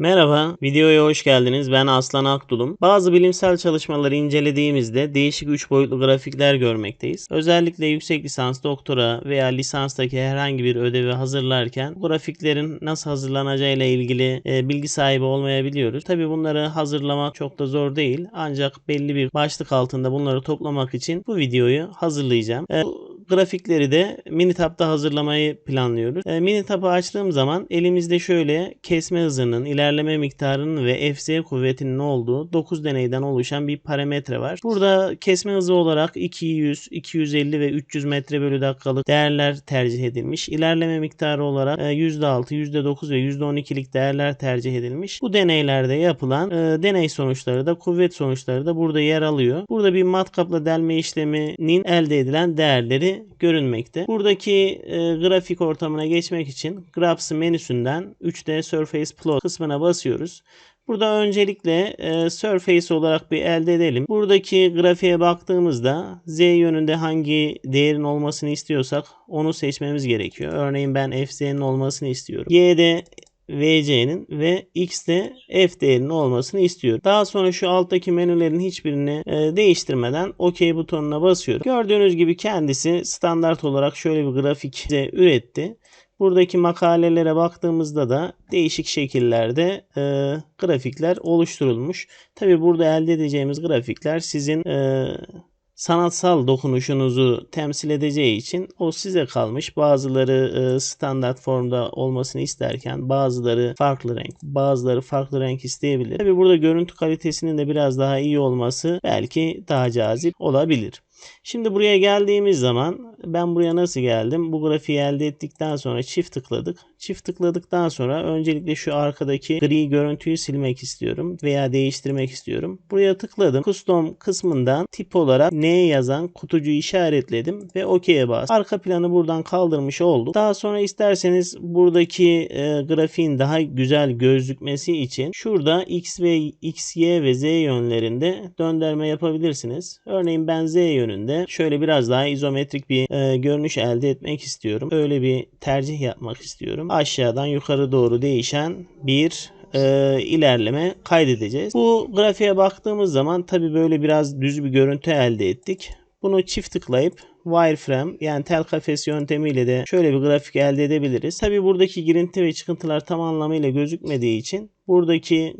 Merhaba, videoya hoş geldiniz. Ben Aslan Akdulum. Bazı bilimsel çalışmaları incelediğimizde değişik 3 boyutlu grafikler görmekteyiz. Özellikle yüksek lisans, doktora veya lisanstaki herhangi bir ödevi hazırlarken bu grafiklerin nasıl hazırlanacağı ile ilgili e, bilgi sahibi olmayabiliyoruz. Tabi bunları hazırlamak çok da zor değil. Ancak belli bir başlık altında bunları toplamak için bu videoyu hazırlayacağım. E, grafikleri de Minitab'da hazırlamayı planlıyoruz. E, Minitab'ı açtığım zaman elimizde şöyle kesme hızının, ilerleme miktarının ve FZ kuvvetinin olduğu 9 deneyden oluşan bir parametre var. Burada kesme hızı olarak 200, 250 ve 300 metre bölü dakikalık değerler tercih edilmiş. İlerleme miktarı olarak %6, %9 ve %12'lik değerler tercih edilmiş. Bu deneylerde yapılan e, deney sonuçları da kuvvet sonuçları da burada yer alıyor. Burada bir matkapla delme işleminin elde edilen değerleri görünmekte. Buradaki e, grafik ortamına geçmek için Graphs menüsünden 3D Surface Plot kısmına basıyoruz. Burada öncelikle e, surface olarak bir elde edelim. Buradaki grafiğe baktığımızda z yönünde hangi değerin olmasını istiyorsak onu seçmemiz gerekiyor. Örneğin ben fz'nin olmasını istiyorum. y'de VC'nin ve X'de F değerinin olmasını istiyorum. Daha sonra şu alttaki menülerin hiçbirini e, değiştirmeden OK butonuna basıyorum. Gördüğünüz gibi kendisi standart olarak şöyle bir grafik üretti. Buradaki makalelere baktığımızda da değişik şekillerde e, grafikler oluşturulmuş. Tabi burada elde edeceğimiz grafikler sizin e, sanatsal dokunuşunuzu temsil edeceği için o size kalmış. Bazıları e, standart formda olmasını isterken bazıları farklı renk, bazıları farklı renk isteyebilir. Tabi burada görüntü kalitesinin de biraz daha iyi olması belki daha cazip olabilir. Şimdi buraya geldiğimiz zaman ben buraya nasıl geldim? Bu grafiği elde ettikten sonra çift tıkladık. Çift tıkladıktan sonra öncelikle şu arkadaki gri görüntüyü silmek istiyorum veya değiştirmek istiyorum. Buraya tıkladım. Custom kısmından tip olarak N yazan kutucuğu işaretledim ve OK'ye bastım. Arka planı buradan kaldırmış olduk. Daha sonra isterseniz buradaki e, grafiğin daha güzel gözükmesi için şurada X ve X, Y ve Z yönlerinde döndürme yapabilirsiniz. Örneğin ben Z yönünde şöyle biraz daha izometrik bir e, görünüş elde etmek istiyorum. Öyle bir tercih yapmak istiyorum. Aşağıdan yukarı doğru değişen bir e, ilerleme kaydedeceğiz. Bu grafiğe baktığımız zaman tabi böyle biraz düz bir görüntü elde ettik. Bunu çift tıklayıp wireframe yani tel kafes yöntemiyle de şöyle bir grafik elde edebiliriz. Tabi buradaki girinti ve çıkıntılar tam anlamıyla gözükmediği için buradaki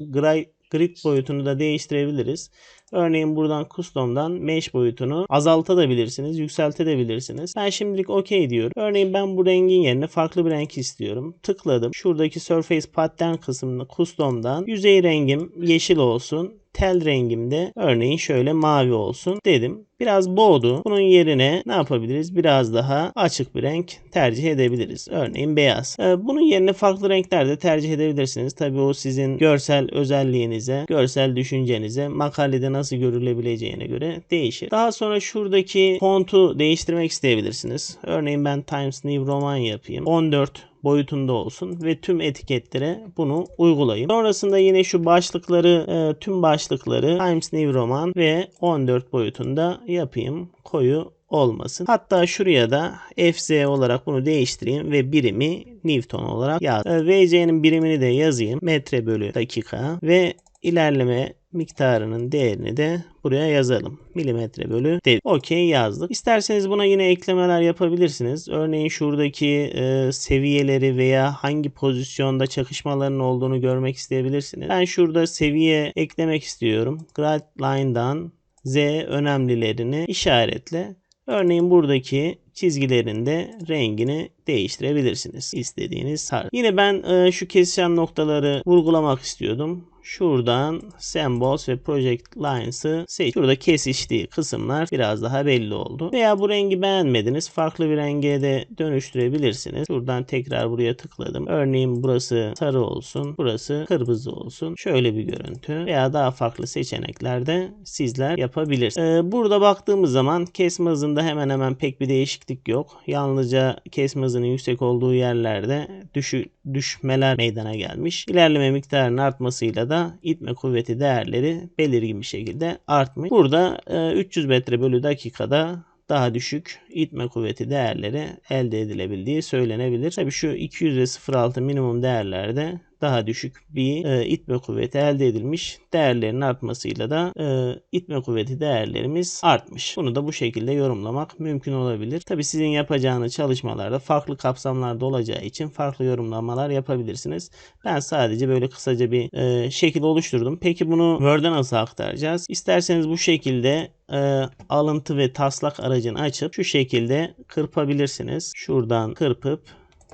grid boyutunu da değiştirebiliriz. Örneğin buradan custom'dan mesh boyutunu azaltabilirsiniz, yükseltebilirsiniz. Ben şimdilik OK diyorum. Örneğin ben bu rengin yerine farklı bir renk istiyorum. Tıkladım. Şuradaki surface pattern kısmını custom'dan yüzey rengim yeşil olsun tel rengimde örneğin şöyle mavi olsun dedim. Biraz boğdu. Bunun yerine ne yapabiliriz? Biraz daha açık bir renk tercih edebiliriz. Örneğin beyaz. Ee, bunun yerine farklı renkler de tercih edebilirsiniz. Tabii o sizin görsel özelliğinize, görsel düşüncenize, makalede nasıl görülebileceğine göre değişir. Daha sonra şuradaki fontu değiştirmek isteyebilirsiniz. Örneğin ben Times New Roman yapayım. 14 boyutunda olsun ve tüm etiketlere bunu uygulayın. Sonrasında yine şu başlıkları e, tüm başlıkları Times New Roman ve 14 boyutunda yapayım. Koyu olmasın. Hatta şuraya da FZ olarak bunu değiştireyim ve birimi Newton olarak yaz. E, VC'nin birimini de yazayım. Metre bölü dakika ve ilerleme miktarının değerini de buraya yazalım. Milimetre bölü dev. Okey yazdık. İsterseniz buna yine eklemeler yapabilirsiniz. Örneğin şuradaki e, seviyeleri veya hangi pozisyonda çakışmaların olduğunu görmek isteyebilirsiniz. Ben şurada seviye eklemek istiyorum. Grad line'dan Z önemlilerini işaretle. Örneğin buradaki çizgilerin de rengini değiştirebilirsiniz. İstediğiniz harf. Yine ben e, şu kesişen noktaları vurgulamak istiyordum. Şuradan Symbols ve Project Lines'ı seç. Şurada kesiştiği kısımlar biraz daha belli oldu. Veya bu rengi beğenmediniz. Farklı bir renge de dönüştürebilirsiniz. Şuradan tekrar buraya tıkladım. Örneğin burası sarı olsun. Burası kırmızı olsun. Şöyle bir görüntü. Veya daha farklı seçeneklerde sizler yapabilirsiniz. Ee, burada baktığımız zaman kesme hızında hemen hemen pek bir değişiklik yok. Yalnızca kesme hızının yüksek olduğu yerlerde düşü, düşmeler meydana gelmiş. İlerleme miktarının artmasıyla da itme kuvveti değerleri belirgin bir şekilde artmış. Burada 300 e, metre bölü dakikada daha düşük itme kuvveti değerleri elde edilebildiği söylenebilir. Tabi şu 200 ve 0.6 minimum değerlerde daha düşük bir e, itme kuvveti elde edilmiş. Değerlerin artmasıyla da e, itme kuvveti değerlerimiz artmış. Bunu da bu şekilde yorumlamak mümkün olabilir. Tabi sizin yapacağınız çalışmalarda farklı kapsamlarda olacağı için farklı yorumlamalar yapabilirsiniz. Ben sadece böyle kısaca bir e, şekil oluşturdum. Peki bunu Word'e nasıl aktaracağız? İsterseniz bu şekilde e, alıntı ve taslak aracını açıp şu şekilde kırpabilirsiniz. Şuradan kırpıp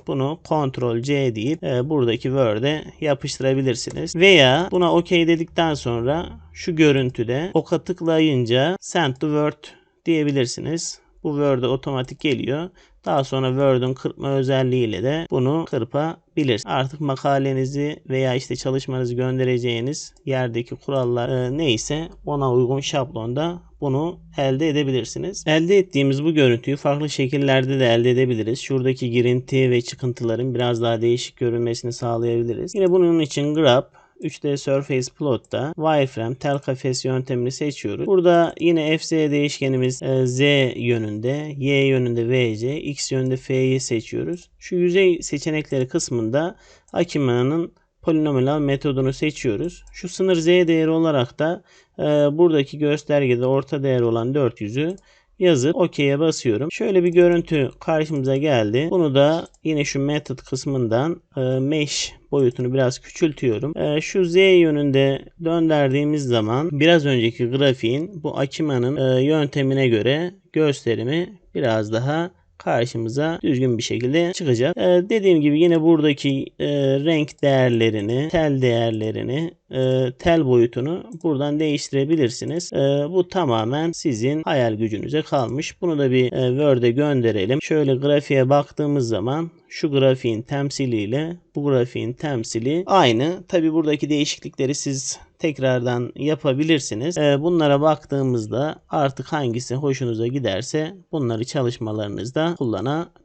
bunu Ctrl C deyip e, buradaki Word'e yapıştırabilirsiniz. Veya buna OK dedikten sonra şu görüntüde oka tıklayınca Send to Word diyebilirsiniz. Bu Word'e otomatik geliyor. Daha sonra Word'un kırpma özelliğiyle de bunu kırpabilir. Artık makalenizi veya işte çalışmanızı göndereceğiniz yerdeki kurallar e, neyse ona uygun şablonda bunu elde edebilirsiniz. Elde ettiğimiz bu görüntüyü farklı şekillerde de elde edebiliriz. Şuradaki girinti ve çıkıntıların biraz daha değişik görünmesini sağlayabiliriz. Yine bunun için grab 3D Surface Plot'ta wireframe tel kafes yöntemini seçiyoruz. Burada yine fz değişkenimiz e, z yönünde, y yönünde vc, x yönünde f'yi seçiyoruz. Şu yüzey seçenekleri kısmında Akima'nın polinomial metodunu seçiyoruz. Şu sınır z değeri olarak da e, buradaki göstergede orta değer olan 400'ü yazıp OK'ye basıyorum. Şöyle bir görüntü karşımıza geldi. Bunu da yine şu method kısmından e, mesh boyutunu biraz küçültüyorum. E, şu Z yönünde döndürdüğümüz zaman biraz önceki grafiğin bu Akima'nın e, yöntemine göre gösterimi biraz daha karşımıza düzgün bir şekilde çıkacak. Ee, dediğim gibi yine buradaki e, renk değerlerini, tel değerlerini, e, tel boyutunu buradan değiştirebilirsiniz. E, bu tamamen sizin hayal gücünüze kalmış. Bunu da bir e, Word'e gönderelim. Şöyle grafiğe baktığımız zaman şu grafiğin temsiliyle bu grafiğin temsili aynı. Tabi buradaki değişiklikleri siz tekrardan yapabilirsiniz. Ee, bunlara baktığımızda artık hangisi hoşunuza giderse bunları çalışmalarınızda kullanabilirsiniz.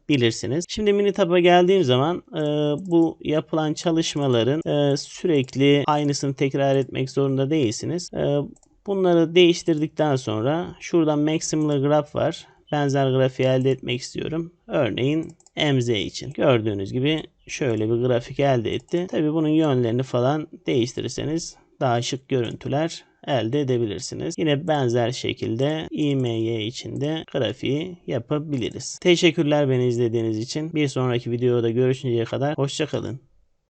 Şimdi Minitab'a geldiğim zaman e, bu yapılan çalışmaların e, sürekli aynısını tekrar etmek zorunda değilsiniz. E, bunları değiştirdikten sonra şuradan Maximal Graph var. Benzer grafiği elde etmek istiyorum. Örneğin MZ için. Gördüğünüz gibi şöyle bir grafik elde etti. Tabi bunun yönlerini falan değiştirirseniz daha şık görüntüler elde edebilirsiniz. Yine benzer şekilde IMY için de grafiği yapabiliriz. Teşekkürler beni izlediğiniz için. Bir sonraki videoda görüşünceye kadar hoşçakalın.